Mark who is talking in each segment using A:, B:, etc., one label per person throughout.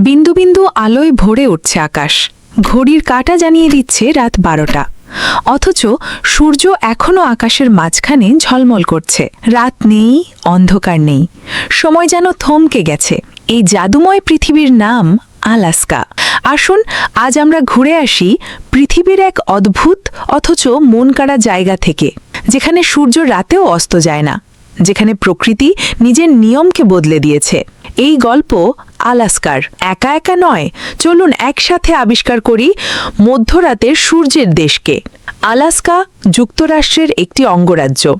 A: বিন্দু বিন্দু আলোয় ভরে উঠছে আকাশ। ঘড়ির কাঁটা জানিয়ে দিচ্ছে রাত বারোটা। অথচ সূর্য এখনও আকাশের মাঝখানে ঝলমল করছে। রাত নেই, অন্ধকার নেই। সময় যেন থমকে গেছে। এই জাদুময় পৃথিবীর নাম আলাস্কা। আসুন, আজ আমরা ঘুরে আসি পৃথিবীর এক অদ্ভুত, অথচ মন কাড়া জায়গা থেকে, যেখানে সূর্য রাতেও অস্ত যায় না। যেখানে প্রকৃতি নিজের নিয়মকে বদলে দিয়েছে। এই গল্প আলাস্কার। একা একা নয়। চলুন একসাথে আবিষ্কার করি মধ্যরাতের সূর্যের দেশকে। আলাস্কা যুক্তরাষ্ট্রের একটি অঙ্গরাজ্য।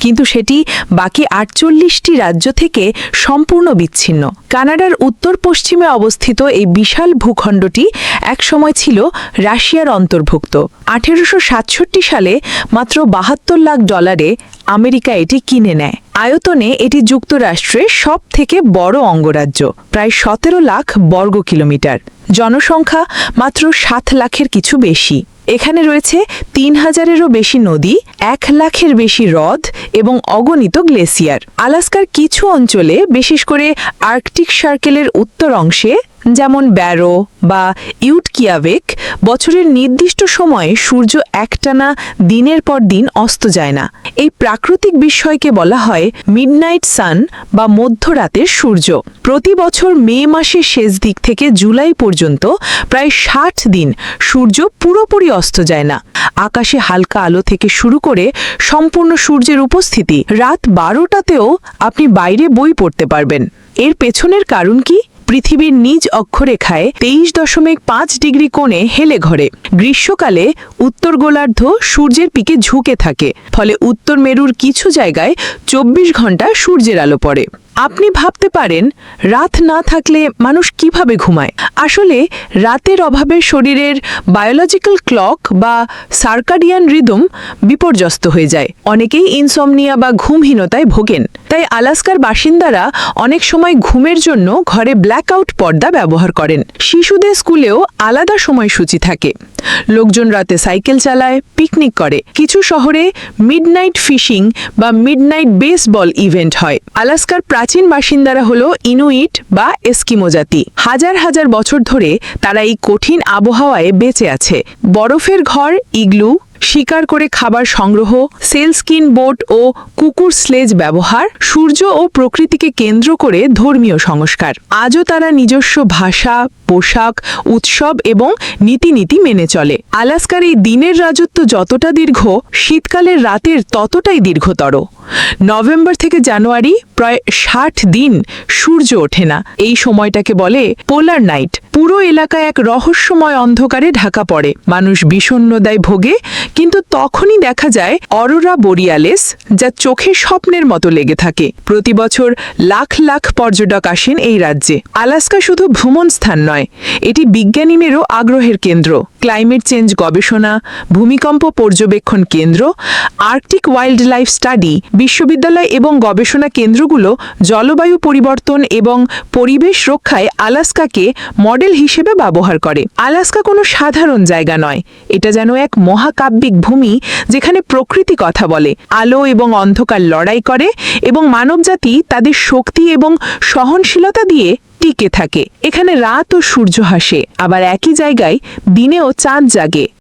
A: কিন্তু সেটি বাকি আটচল্লিশটি রাজ্য থেকে সম্পূর্ণ বিচ্ছিন্ন। কানাডার উত্তর পশ্চিমে অবস্থিত এই বিশাল ভূখণ্ডটি একসময় ছিল রাশিয়ার অন্তর্ভুক্ত। আঠেরোশো সাতষট্টি সালে মাত্র বাহাত্তর লাখ ডলারে আমেরিকা এটি কিনে নেয়। আয়তনে এটি যুক্তরাষ্ট্রের সব থেকে বড় অঙ্গরাজ্য, প্রায় সতেরো লাখ বর্গ কিলোমিটার। জনসংখ্যা মাত্র সাত লাখের কিছু বেশি। এখানে রয়েছে তিন হাজারেরও বেশি নদী, এক লাখের বেশি হ্রদ এবং অগণিত গ্লেসিয়ার। আলাস্কার কিছু অঞ্চলে, বিশেষ করে আর্কটিক সার্কেলের উত্তর অংশে যেমন ব্যারো বা ইউটকিয়াবেক, বছরের নির্দিষ্ট সময়ে সূর্য একটানা দিনের পর দিন অস্ত যায় না। এই প্রাকৃতিক বিস্ময়কে বলা হয় মিডনাইট সান বা মধ্যরাতের সূর্য। প্রতি বছর মে মাসের শেষ দিক থেকে জুলাই পর্যন্ত প্রায় ষাট দিন সূর্য পুরোপুরি অস্ত যায় না। আকাশে হালকা আলো থেকে শুরু করে সম্পূর্ণ সূর্যের উপস্থিতি। রাত বারোটাতেও আপনি বাইরে বই পড়তে পারবেন। এর পেছনের কারণ কি? পৃথিবীর নিজ অক্ষরেখায় তেইশ দশমিক পাঁচ ডিগ্রি কোণে হেলে ঘরে। গ্রীষ্মকালে উত্তর গোলার্ধ সূর্যের পিকে ঝুঁকে থাকে, ফলে উত্তর মেরুর কিছু জায়গায় চব্বিশ ঘণ্টা সূর্যের আলো পড়ে। আপনি ভাবতে পারেন, রাত না থাকলে মানুষ কীভাবে ঘুমায়? আসলে, রাতের অভাবে শরীরের বায়োলজিক্যাল ক্লক বা সার্কাডিয়ান রিদম বিপর্যস্ত হয়ে যায়। অনেকেই ইনসমনিয়া বা ঘুমহীনতায় ভোগেন। তাই আলাস্কার বাসিন্দারা অনেক সময় ঘুমের জন্য ঘরে ব্ল্যাকআউট পর্দা ব্যবহার করেন। শিশুদের স্কুলেও আলাদা সময়সূচি থাকে। লোকজন রাতে সাইকেল চালায়, পিকনিক করে। কিছু শহরে মিডনাইট ফিশিং বা মিডনাইট বেসবল ইভেন্ট হয়। আলাস্কার প্রাচীন বাসিন্দারা হলো ইনুইট বা এস্কিমো জাতি। হাজার হাজার বছর ধরে তারা এই কঠিন আবহাওয়ায় বেঁচে আছে। বরফের ঘর, ইগলু শিকার করে খাবার সংগ্রহ সেলস্কিন বোট ও কুকুর স্লেজ ব্যবহার, সূর্য ও প্রকৃতিকে কেন্দ্র করে ধর্মীয় সংস্কার। আজও তারা নিজস্ব ভাষা, পোশাক, উৎসব এবং নীতিনীতি মেনে চলে। আলাস্কার এই দিনের রাজত্ব যতটা দীর্ঘ, শীতকালের রাতের ততটাই দীর্ঘতর। নভেম্বর থেকে জানুয়ারি প্রায় ষাট দিন সূর্য ওঠে না। এই সময়টাকে বলে পোলার নাইট। পুরো এলাকায় এক রহস্যময় অন্ধকারে ঢাকা পড়ে। মানুষ বিষণ্নদায় ভোগে, কিন্তু তখনই দেখা যায় অরোরা বোরিয়ালেস, যা চোখে স্বপ্নের মতো লেগে থাকে। প্রতি বছর লাখ লাখ পর্যটক আসেন এই রাজ্যে। আলাস্কা শুধু ভ্রমণ স্থান নয়, এটি বিজ্ঞানীদেরও আগ্রহের কেন্দ্র। ক্লাইমেট চেঞ্জ গবেষণা, ভূমিকম্প পর্যবেক্ষণ কেন্দ্র, আর্কটিক ওয়াইল্ড লাইফ স্টাডি, বিশ্ববিদ্যালয় এবং গবেষণা কেন্দ্রগুলো জলবায়ু পরিবর্তন এবং পরিবেশ রক্ষায় আলাস্কাকে মডেল হিসেবে ব্যবহার করে। আলাস্কা কোনো সাধারণ জায়গা নয়। এটা যেন এক মহাকাব্যিক ভূমি যেখানে প্রকৃতি কথা বলে, আলো এবং অন্ধকার লড়াই করে এবং মানবজাতি তাদের শক্তি এবং সহনশীলতা দিয়ে টিকে থাকে? এখানে রাত ও সূর্য হাসে আবার একই জায়গায় দিনেও চাঁদ জাগে।